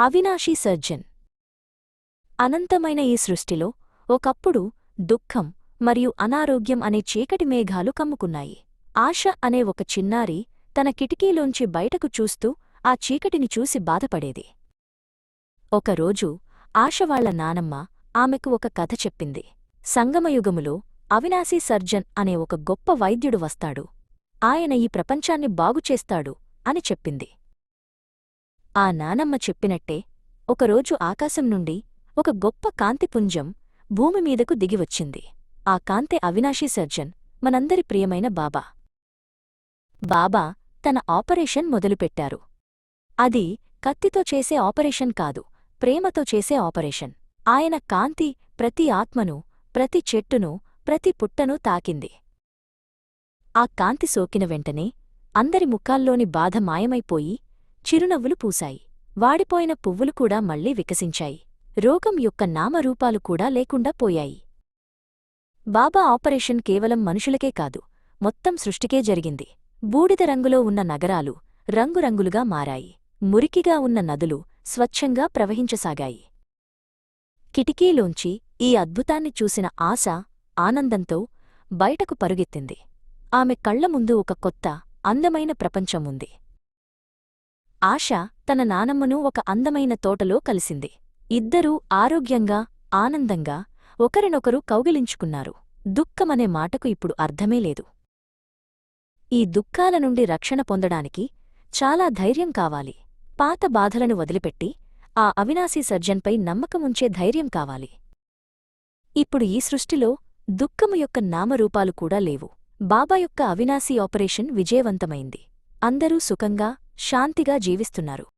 అవినాశీ surgeon. అనంతమైన ఈ సృష్టిలో ఒకప్పుడు దుఃఖం మరియు అనారోగ్యం అనే చీకటి మేఘాలు కమ్ముకున్నాయి. ఆశ అనే ఒక చిన్నారి తన కిటికీలోంచి బయటకు చూస్తూ ఆ చీకటిని చూసి బాధపడేది. ఒకరోజు ఆశవాళ్ళ నానమ్మ ఆమెకు ఒక కథ చెప్పింది. సంగమయుగములో అవినాశీ సర్జన్ అనే ఒక గొప్ప వైద్యుడు వస్తాడు. ఆయన ఈ ప్రపంచాన్ని బాగుచేస్తాడు అని చెప్పింది. ఆ నానమ్మ చెప్పినట్టే ఒకరోజు ఆకాశం నుండి ఒక గొప్ప కాంతిపుంజం భూమిమీదకు దిగివచ్చింది. ఆ కాంతే అవినాశీ సర్జన్ మనందరి ప్రియమైన బాబా. బాబా తన ఆపరేషన్ మొదలుపెట్టారు. అది కత్తితో చేసే ఆపరేషన్ కాదు ప్రేమతో చేసే ఆపరేషన్. ఆయన కాంతి ప్రతి ఆత్మను ప్రతి చెట్టును ప్రతి పుట్టను తాకింది. ఆ కాంతి సోకిన వెంటనే అందరి ముఖాల్లోని బాధ మాయమైపోయి చిరునవ్వులు పూశాయి. వాడిపోయిన పువ్వులు కూడా మళ్ళీ వికసించాయి. రోగం యొక్క నామరూపాలు కూడా లేకుండా పోయాయి. బాబా ఆపరేషన్ కేవలం మనుషులకే కాదు మొత్తం సృష్టికే జరిగింది. బూడిద రంగులో ఉన్న నగరాలు రంగురంగులుగా మారాయి. మురికిగా ఉన్న నదులు స్వచ్ఛంగా ప్రవహించసాగాయి. కిటికీలోంచి ఈ అద్భుతాన్ని చూసిన ఆశ ఆనందంతో బయటకు పరుగెత్తింది. ఆమె కళ్ళ ముందు ఒక కొత్త అందమైన ప్రపంచం ఉంది. ఆశ తన నానమ్మను ఒక అందమైన తోటలో కలిసింది. ఇద్దరూ ఆరోగ్యంగా ఆనందంగా ఒకరినొకరు కౌగిలించుకున్నారు. దుఃఖమనే మాటకు ఇప్పుడు అర్థమే లేదు. ఈ దుఃఖాల నుండి రక్షణ పొందడానికి చాలా ధైర్యం కావాలి. పాత బాధలను వదిలిపెట్టి ఆ అవినాశీ సర్జన్పై నమ్మకముంచే ధైర్యం కావాలి. ఇప్పుడు ఈ సృష్టిలో దుఃఖము యొక్క నామరూపాలు కూడా లేవు. బాబా యొక్క అవినాశీ ఆపరేషన్ విజయవంతమైంది. అందరూ సుఖంగా శాంతిగా జీవిస్తున్నారు.